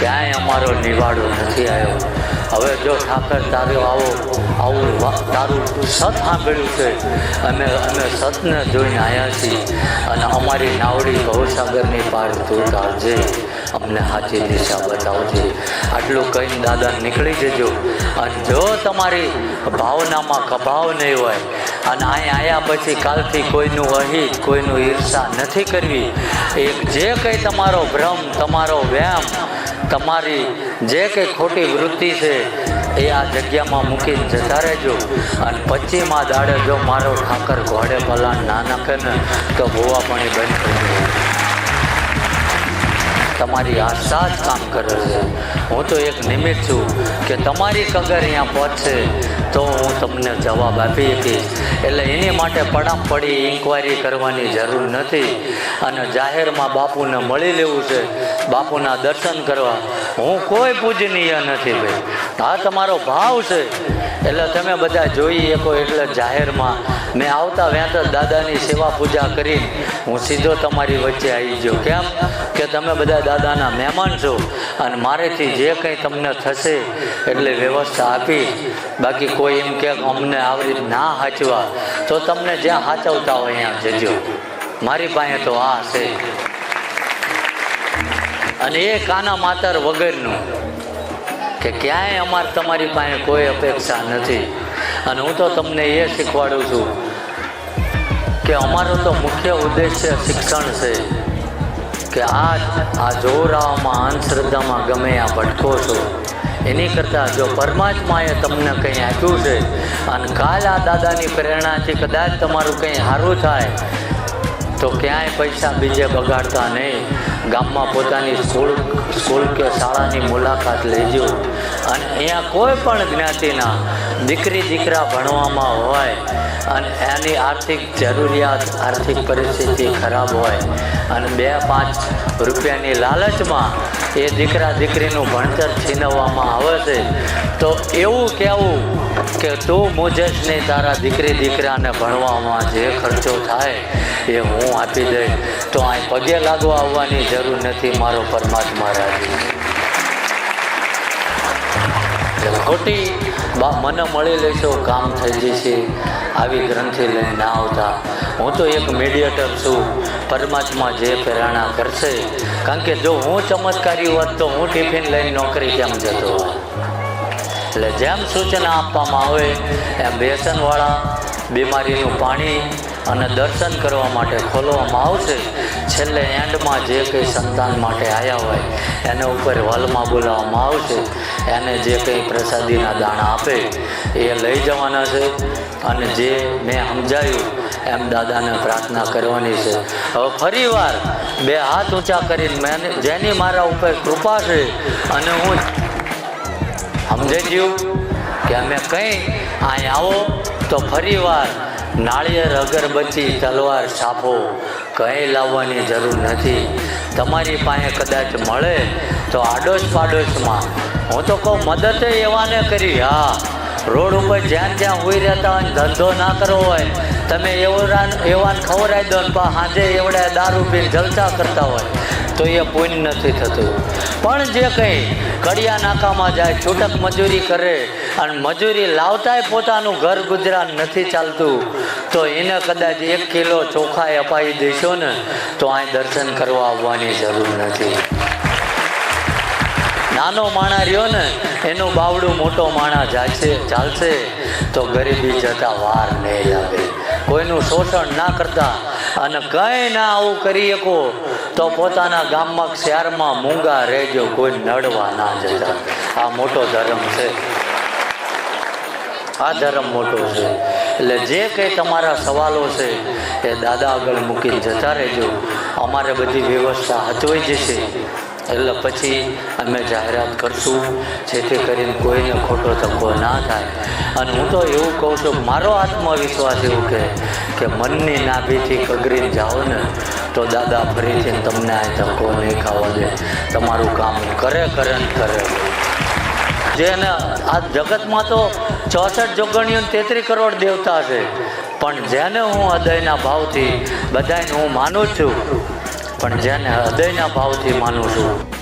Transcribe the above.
ક્યાંય અમારો નિવાડો નથી આવ્યો. હવે જો ઠાકર તારો આવો, આવું તારું સત સાંભળ્યું છે, અમે અમે સતને જોઈને આવ્યા છીએ અને અમારી નાવડી ભવસાગરની પાર તું તારજે અમને સાચી દિશા બતાવજે. આટલું કહીને દાદા નીકળી જજો. અને જો તમારી ભાવનામાં કભાવ નહીં હોય, અને અહીં આવ્યા પછી કાલથી કોઈનું અહિત, કોઈનું ઈર્ષા નથી કરવી, એક જે કંઈ તમારો ભ્રમ, તમારો વ્યામ તમારી જે કંઈ ખોટી વૃત્તિ છે, એ આ જગ્યામાં મૂકીને જતા રહેજો. અને પચીમાં દાડે જો મારો ઠાકર ઘોડે પલાણ ના નાખે ને, તો ભૂવા પાણી બંધ થઈ દે તમારી આશા જ કામ કરે છે. હું તો એક નિમિત્ત છું કે તમારી કગર અહીંયા પહોંચશે તો હું તમને જવાબ આપી હતી એટલે એની માટે પડામ પડી ઇન્કવાયરી કરવાની જરૂર નથી. અને જાહેરમાં બાપુને મળી લેવું છે. બાપુના દર્શન કરવા. હું કોઈ પૂજનીય નથી ભાઈ. આ તમારો ભાવ છે. એટલે તમે બધા જોઈ શકો એટલે જાહેરમાં. મેં આવતા વ્યાંત દાદાની સેવા પૂજા કરી હું સીધો તમારી વચ્ચે આવી ગયો. કેમ? કે તમે બધા દાદાના મહેમાન છો અને મારેથી જે કંઈ તમને થશે એટલે વ્યવસ્થા આપી. બાકી કોઈ એમ કે અમને આવી રીત ના હાચવા, તો તમને જ્યાં હાચવતા હોય અહીંયા જજો. મારી પાસે તો આ છે. અને એ કાના માતર વગરનું. કે ક્યાંય અમારે તમારી પાસે કોઈ અપેક્ષા નથી. અને હું તો તમને એ શીખવાડું છું કે અમારો તો મુખ્ય ઉદ્દેશ્ય શિક્ષણ છે કે આ આ જોરાઓમાં અંધશ્રદ્ધામાં ગમે આ ભટકો છો. એની કરતાં જો પરમાત્માએ તમને કંઈ આપ્યું છે અને કાલ આ દાદાની પ્રેરણાથી કદાચ તમારું કંઈ સારું થાય, તો ક્યાંય પૈસા બીજે બગાડતા નહીં. ગામમાં પોતાની સ્કૂલ સ્કૂલ કે શાળાની મુલાકાત લેજો. અને અહીંયા કોઈ પણ જ્ઞાતિના દીકરી, દીકરા ભણવામાં હોય અને એની આર્થિક જરૂરિયાત, આર્થિક પરિસ્થિતિ ખરાબ હોય અને બે, પાંચ રૂપિયાની લાલચમાં એ દીકરા દીકરીનું ભણતર છીનવવામાં આવે છે. તો એવું કહેવું કે તું મુજસ નહીં તારા દીકરી દીકરાને ભણવામાં જે ખર્ચો થાય એ હું આપી દઈશ. તો અહીં પગે લાગવા આવવાની જરૂર નથી. મારો પરમાત્મા રાજી ખોટી મને મળી લેશો કામ થઈ જશે આવી ગ્રંથિ લઈને ના આવતા. હું તો એક મીડિયેટર છું. પરમાત્મા જે પ્રેરણા કરશે. કારણ કે જો હું ચમત્કારી હોત તો હું ટિફિન લઈને નોકરી કેમ જતો એટલે જેમ સૂચના આપવામાં આવે, એમ વ્યસનવાળા બીમારીનું પાણી અને દર્શન કરવા માટે ખોલવામાં આવશે છેલ્લે એન્ડમાં જે કંઈ સંતાન માટે આવ્યા હોય, એને ઉપર વલમાં બોલાવવામાં આવશે. એને જે કંઈ પ્રસાદીના દાણા આપે, એ લઈ જવાના છે. અને જે મેં સમજાયું, એમ દાદાને પ્રાર્થના કરવાની છે. હવે ફરીવાર બે હાથ ઊંચા કરીને મેં જેની મારા ઉપર કૃપા છે, અને હું સમજાઈ ગયું કે અમે કંઈ અહીં આવો, તો ફરીવાર નાળિયેર અગરબત્તી તલવાર છાપો, કંઈ લાવવાની જરૂર નથી. તમારી પાસે કદાચ મળે તો આડોશ પાડોશમાં હું તો કહું, મદદ એવાને કરી. હા, રોડ ઉપર જ્યાં જ્યાં હોઈ રહેતા હોય ધંધો ના કરવો હોય, તમે એવડા એવાને ખવડાવી દો ને સાંજે એવડા દારૂ પીને જલસા કરતા હોય. તો એ પુણ્ય નથી થતું. પણ જે કંઈ કડિયા નાકામાં જાય, છૂટક મજૂરી કરે અને મજૂરી લાવતાય પોતાનું ઘર ગુજરાન નથી ચાલતું, તો એને કદાચ એક કિલો ચોખાઈ અપાવી દેશો ને, તો અહીં દર્શન કરવા આવવાની જરૂર નથી. નાનો માણા રહ્યો ને, એનું બાવડું મોટો માણા જાશે ચાલશે, તો ગરીબી જતા વાર નહીં લાગે કોઈનું શોષણ ના કરતા અને કંઈ ના આવું કરી શકો, તો પોતાના ગામમાં, શહેરમાં મૂંગા રહેજો, કોઈ નડવા ના જતા આ મોટો ધર્મ છે. આ ધર્મ મોટો છે. એટલે જે કંઈ તમારા સવાલો છે, એ દાદા આગળ મૂકીને જતા રહેજો. અમારે બધી વ્યવસ્થા હચવાઈ જશે. એટલે પછી અમે જાહેરાત કરશું, જેથી કરીને કોઈને ખોટો ધક્કો ના થાય. અને હું તો એવું કહું છું, મારો આત્મવિશ્વાસ એવું કહે કે મનની નાભીથી કગરી જાઓ ને, તો દાદા ફરીથી તમને આ ધક્કો નહીં ખાવા દે. તમારું કામ કરે કરે ને કરે જેને આ જગતમાં તો ચોસઠ જોગણીઓ તેત્રીસ કરોડ દેવતા છે. પણ જેને હું હૃદયના ભાવથી બધાને હું માનું છું પણ જેને હૃદયના ભાવથી માનું છું.